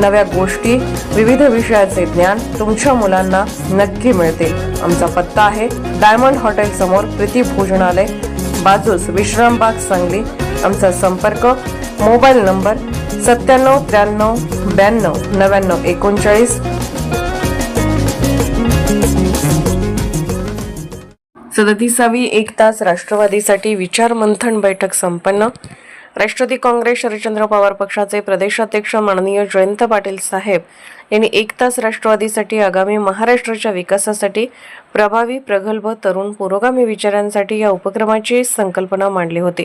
नव्या गोष्टी विविध विषयाचे ज्ञान तुमच्या मुलांना नक्की मिळतील आमचा पत्ता आहे डायमंड हॉटेल समोर प्रीती भोजनालय बाजूस विश्रामबाग सांगली. आमचा संपर्क मोबाईल नंबर सत्त्याण्णव त्र्याण्णव ब्याण्णव नव्याण्णव एकोणचाळीस. सदतीसावी एक तास राष्ट्रवादीसाठी विचार मंथन बैठक संपन्न. राष्ट्रवादी काँग्रेस शरदचंद्र पवार पक्षाचे प्रदेशाध्यक्ष माननीय जयंत पाटील साहेब यांनी एक तास राष्ट्रवादीसाठी आगामी महाराष्ट्राच्या विकासासाठी प्रभावी प्रगल्भ तरुण पुरोगामी विचारांसाठी या उपक्रमाची संकल्पना मांडली होती.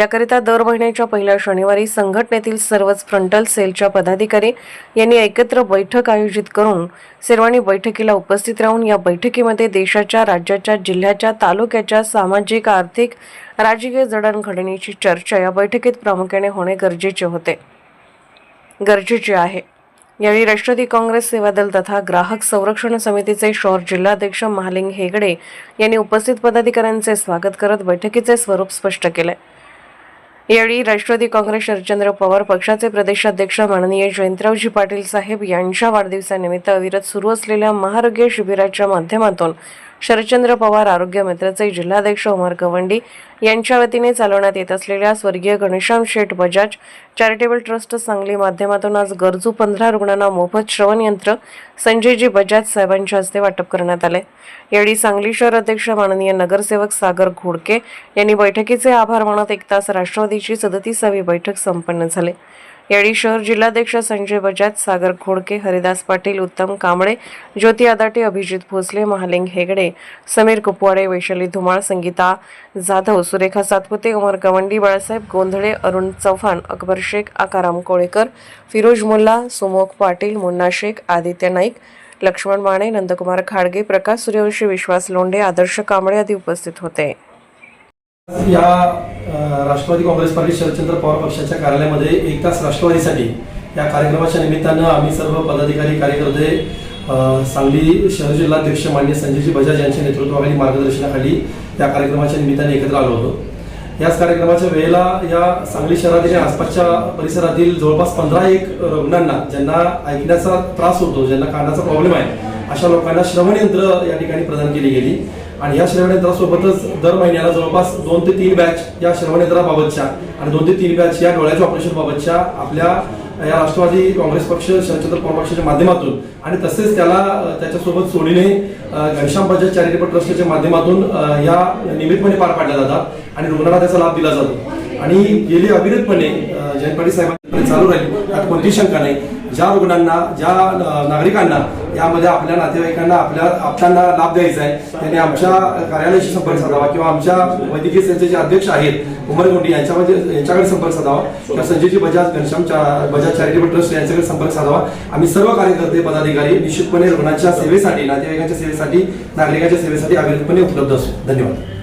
याकरिता दर महिन्याच्या पहिल्या शनिवारी संघटनेतील सर्वच फ्रंटल सेलच्या पदाधिकारी यांनी एकत्र बैठक आयोजित करून सर्वांनी बैठकीला उपस्थित राहून या बैठकीमध्ये देशाच्या राज्याच्या जिल्ह्याच्या तालुक्याच्या सामाजिक आर्थिक राजकीय जडणघडणीची चर्चा या बैठकीत प्रामुख्याने होणे गरजेचे होते. गरजेचे आहे. यावेळी राष्ट्रवादी काँग्रेस सेवा दल तथा ग्राहक संरक्षण समितीचे शहर जिल्हाध्यक्ष महालिंग हेगडे यांनी उपस्थित पदाधिकाऱ्यांचे स्वागत करत बैठकीचे स्वरूप स्पष्ट केले. यावेळी राष्ट्रवादी काँग्रेस शरदचंद्र पवार पक्षाचे प्रदेशाध्यक्ष माननीय जयंतरावजी पाटील साहेब यांच्या वाढदिवसानिमित्त अविरत सुरू असलेल्या महारोग्य शिबिराच्या माध्यमातून शरदचंद्र पवार आरोग्य मित्राचे जिल्हाध्यक्ष उमर गवंडी यांच्या वतीने चालवण्यात येत असलेल्या स्वर्गीय घनश्याम शेठ बजाज चॅरिटेबल ट्रस्ट सांगली माध्यमातून आज गरजू पंधरा रुग्णांना मोफत श्रवण यंत्र संजयजी बजाज साहेबांच्या हस्ते वाटप करण्यात आले. यावेळी सांगली शहर अध्यक्ष माननीय नगरसेवक सागर घोडके यांनी बैठकीचे आभार मानत एक तास राष्ट्रवादीची सदतीसावी बैठक संपन्न झाली. यावेळी शहर जिल्हाध्यक्ष संजय बजाज सागर खोडके हरिदास पाटील उत्तम कांबळे ज्योती आदाटे अभिजित भोसले महालिंग हेगडे समीर कुपवाडे वैशाली धुमाळ संगीता जाधव सुरेखा सातपुते उमर गवंडी बाळासाहेब गोंधळे अरुण चव्हाण अकबर शेख आकाराम कोळेकर फिरोज मुल्ला सुमोख पाटील मुन्ना शेख आदित्य नाईक लक्ष्मण माने नंदकुमार खाडगे प्रकाश सूर्यवंशी विश्वास लोंढे आदर्श कांबळे आदी उपस्थित होते. या राष्ट्रवादी काँग्रेस पार्टी शरदचंद्र पवार पक्षाच्या कार्यालयामध्ये एक तास राष्ट्रवादीसाठी या कार्यक्रमाच्या निमित्तानं आम्ही सर्व पदाधिकारी कार्यकर्ते सांगली शहर जिल्हाध्यक्ष मान्य संजयजी बजाज यांच्या नेतृत्वाखाली मार्गदर्शनाखाली या कार्यक्रमाच्या निमित्ताने एकत्र आलो होतो. याच कार्यक्रमाच्या वेळेला या सांगली शहरातील आणि आसपासच्या परिसरातील जवळपास पंधरा एक रुग्णांना ज्यांना ऐकण्याचा त्रास होतो ज्यांना कानाचा प्रॉब्लेम आहे अशा लोकांना श्रवण यंत्र या ठिकाणी प्रदान केली गेली. आणि या श्रवण यंत्रासोबतच दर महिन्याला जवळपास दोन ते तीन बॅच या श्रवण यंत्राबाबतच्या आणि दोन ते तीन बॅच या डोळ्याच्या ऑपरेशन बाबतच्या आपल्या या राष्ट्रवादी काँग्रेस पक्ष शरदचंद्र पवार पक्षाच्या माध्यमातून आणि तसेच त्याला त्याच्यासोबत सोडीने घनश्याम बजाज चॅरिटेबल ट्रस्टच्या माध्यमातून या नियमितपणे पार पाडल्या जातात आणि रुग्णांना त्याचा लाभ दिला जातो. आणि गेली अविरतपणे अ, जयंत पाटील साहेबांकडे चालू राहील. त्यात कोणतीही शंका नाही. ज्या रुग्णांना ज्या नागरिकांना यामध्ये आपल्या नातेवाईकांना आपल्या आपल्याला लाभ द्यायचा आहे त्यांनी आमच्या कार्यालयाशी संपर्क साधावा किंवा आमच्या वैद्यकीय संस्थेचे जे अध्यक्ष आहेत उमर गोंडी यांच्यामध्ये यांच्याकडे संपर्क साधावा. किंवा संजयजी बजाज घनश्याम बजाज चॅरिटेबल ट्रस्ट यांच्याकडे संपर्क साधावा. आम्ही सर्व कार्यकर्ते पदाधिकारी निश्चितपणे रुग्णांच्या सेवेसाठी नातेवाईकांच्या सेवेसाठी नागरिकांच्या सेवेसाठी अविरतपणे उपलब्ध असू. धन्यवाद.